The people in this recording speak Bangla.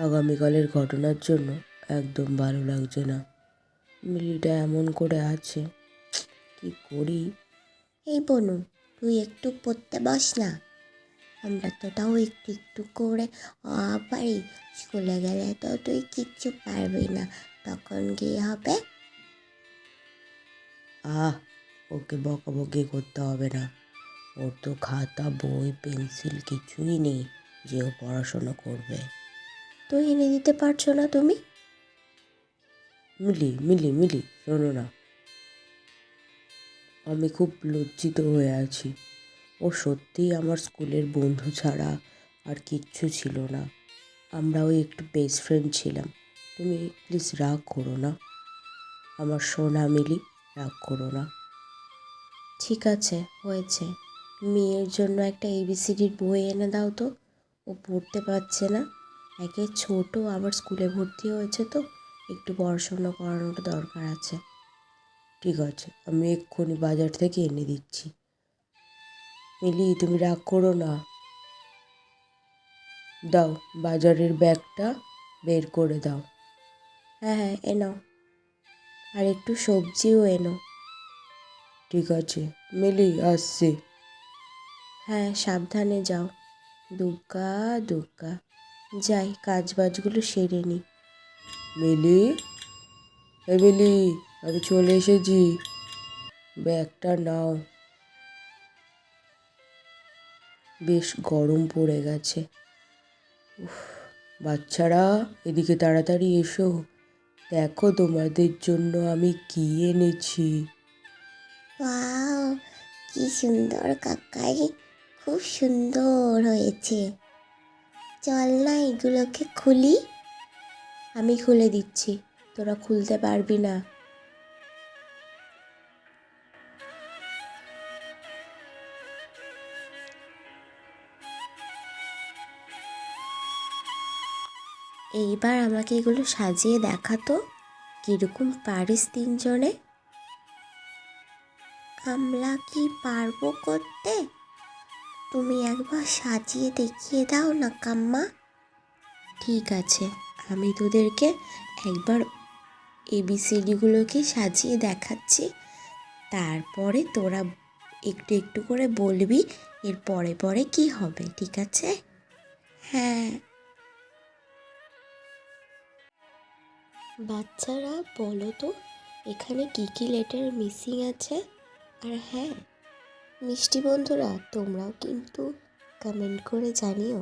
আগামীকালের ঘটনার জন্য একদম ভালো লাগছে না। মিলিটা এমন করে আছে কি করি? এই বনু তুই একটু পড়তে বস না। আমরা তো তাও একটু একটু করে পারি। স্কুলে গেলে তো তুই কিচ্ছু পারবি না। তখন কি হবে? আহ ওকে বকাবকি করতে হবে না। ওর তো খাতা বই পেন্সিল কিছুই নেই যে ও পড়াশোনা করবে। তুই এনে দিতে পারছ না তুমি? মিলি মিলি মিলি শোনো না। আমি খুব লজ্জিত হয়ে আছি। ও সত্যিই আমার স্কুলের বন্ধু ছাড়া আর কিচ্ছু ছিল না। আমরাও একটু বেস্ট ফ্রেন্ড ছিলাম। তুমি প্লিজ রাগ করো না। আমার সোনা মিলি রাগ করো না। ঠিক আছে হয়েছে। মেয়ের জন্য একটা এবিসিডির বই এনে দাও তো। ও পড়তে পারছে না। একে ছোট, আবার স্কুলে ভর্তি হয়েছে তো। একটু পড়াশোনা করানোটা দরকার আছে। ঠিক আছে, আমি এক্ষুনি বাজার থেকে এনে দিচ্ছি। মিলি, তুমি রাগ করো না। দাও, বাজারের ব্যাগটা বের করে দাও। হ্যাঁ হ্যাঁ এনো আর একটু সবজিও এনো। ঠিক আছে, মিলি, আসছি। হ্যাঁ সাবধানে যাও। দুগ্গা দুগ্গা যাই কাজ বাজগুলো সেরে নিই মিলি? এ মিলি আমি চলে এসেছি। ব্যাগটা নাও। বেশ গরম পড়ে গেছে। উফ, বাচ্চারা এদিকে তাড়াতাড়ি এসো। দেখো তোমাদের জন্য আমি কি এনেছি। ওয়াও কি সুন্দর কাকাই। খুব সুন্দর হয়েছে। চল না এগুলোকে খুলি। আমি খুলে দিচ্ছি, তোরা খুলতে পারবি না। এইবার আমাকে এগুলো সাজিয়ে দেখাতো কীরকম পারিস তিনজনে। আমরা কি পারব করতে? তুমি একবার সাজিয়ে দেখিয়ে দাও না, কাম্মা। ঠিক আছে, আমি তোদেরকে একবার এবিসিডিগুলোকে সাজিয়ে দেখাচ্ছি। তারপরে তোরা একটু একটু করে বলবি, এর পরে পরে কি হবে, ঠিক আছে? হ্যাঁ। বাচ্চারা, বলো তো, এখানে কী কী লেটার মিসিং আছে? আর হ্যাঁ। মিষ্টি বন্ধুরা তোমরাও কিন্তু কমেন্ট করে জানিও।